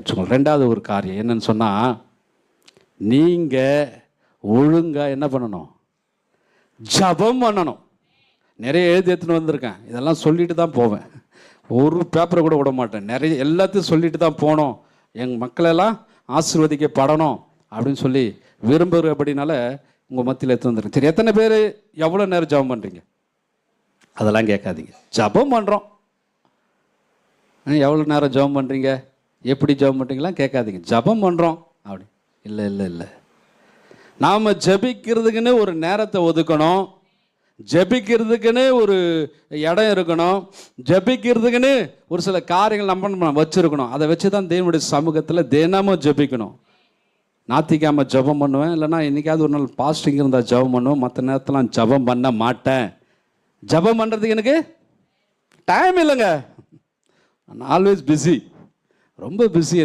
கற்றுக்கணும் ரெண்டாவது ஒரு காரியம் என்னன்னு சொன்னால் நீங்கள் ஒழுங்காக என்ன பண்ணணும்? ஜபம் பண்ணணும். நிறைய எழுதி எடுத்துன்னு வந்திருக்கேன். இதெல்லாம் சொல்லிட்டு தான் போவேன். ஒரு பேப்பரை கூட விட மாட்டேன். நிறைய எல்லாத்தையும் சொல்லிட்டு தான் போனோம் எங்கள் மக்களெல்லாம் ஆசீர்வதிக்கப்படணும் அப்படின்னு சொல்லி விரும்புகிறபடினால உங்கள் மத்தியில் எடுத்து வந்திருக்கேன். சரி எத்தனை பேர் எவ்வளோ நேரம் ஜபம் பண்ணுறீங்க அதெல்லாம் கேட்காதீங்க. ஜபம் பண்ணுறோம் எவ்வளோ நேரம் ஜெபம் பண்ணுறீங்க எப்படி ஜெபம் பண்ணுறீங்களா கேட்காதீங்க. ஜெபம் பண்ணுறோம் அப்படி. இல்லை இல்லை இல்லை. நாம் ஜெபிக்கிறதுக்குன்னு ஒரு நேரத்தை ஒதுக்கணும். ஜெபிக்கிறதுக்குன்னு ஒரு இடம் இருக்கணும். ஜெபிக்கிறதுக்குன்னு ஒரு சில காரியங்கள் நம்ம வச்சுருக்கணும். அதை வச்சு தான் தேவனுடைய சமூகத்தில் தினமும் ஜெபிக்கணும். நாத்திக்காமல் ஜெபம் பண்ணுவேன். இல்லைன்னா என்னைக்காவது ஒரு நாள் பாஸ்டிங் இருந்தால் ஜெபம் பண்ணுவேன். மற்ற நேரத்தில் ஜபம் ஜெபம் பண்ண மாட்டேன். ஜெபம் பண்ணுறதுக்கு எனக்கு டைம் இல்லைங்க. ஆல்வேஸ் பிஸி ரொம்ப பிஸி